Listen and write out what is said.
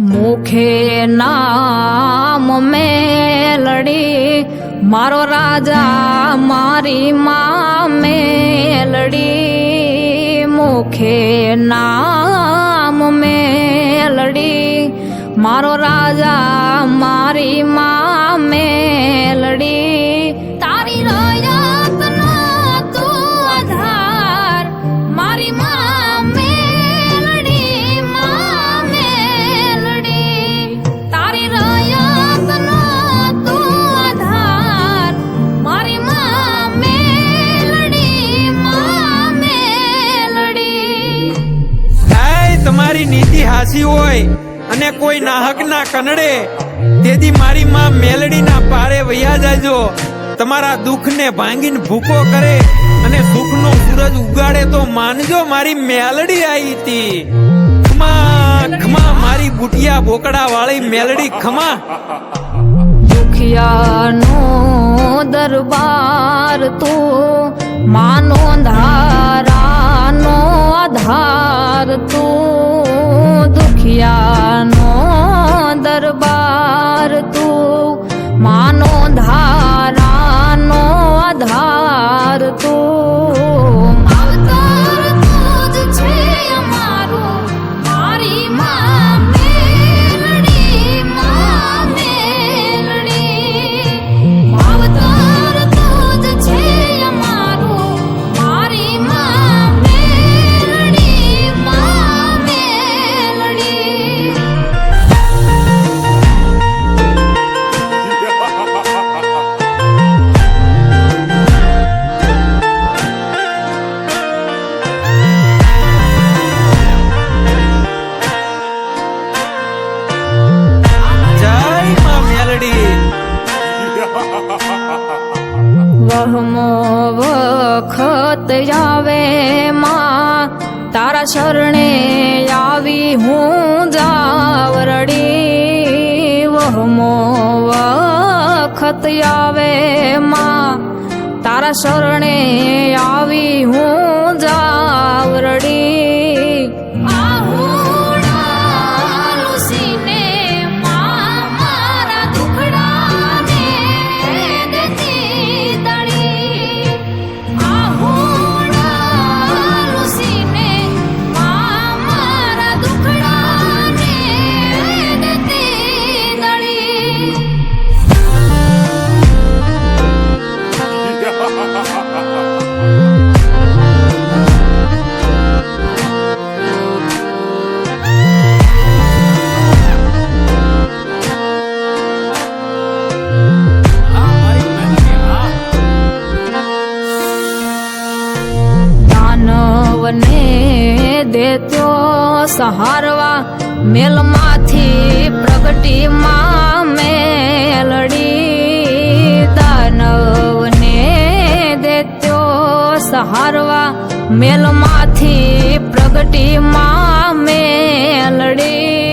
મુખે નામ મેલડી, મારો રાજા મારી માં મેલડી. મુખે નામ મેલડી, મારો રાજા મારી માં મેલડી. નીતિ હોય અને કોઈ નાહક ના કનડે, તેથી મારી માં મેલડીના પારે વૈયા જાજો તમારા દુઃખને ભાંગીને ભૂકો કરે અને સુખનો સૂરજ ઉગાડે તો માનજો મારી મેલડી આવી હતી. ખમા ખમા, મારી બુટિયા બોકડા વાળી મેલડી, ખમા. દુખિયાનો દરબાર તો માનો ધારાનો માનો ધારાનો વખત આવે માં તારા શરણે આવી હું જાવરડી. વહમો વખત આવે માં તારા શરણે દેત્યો સહારવા મેલમાંથી સહારવા મેલમાંથી પ્રગટી માં મેલડી.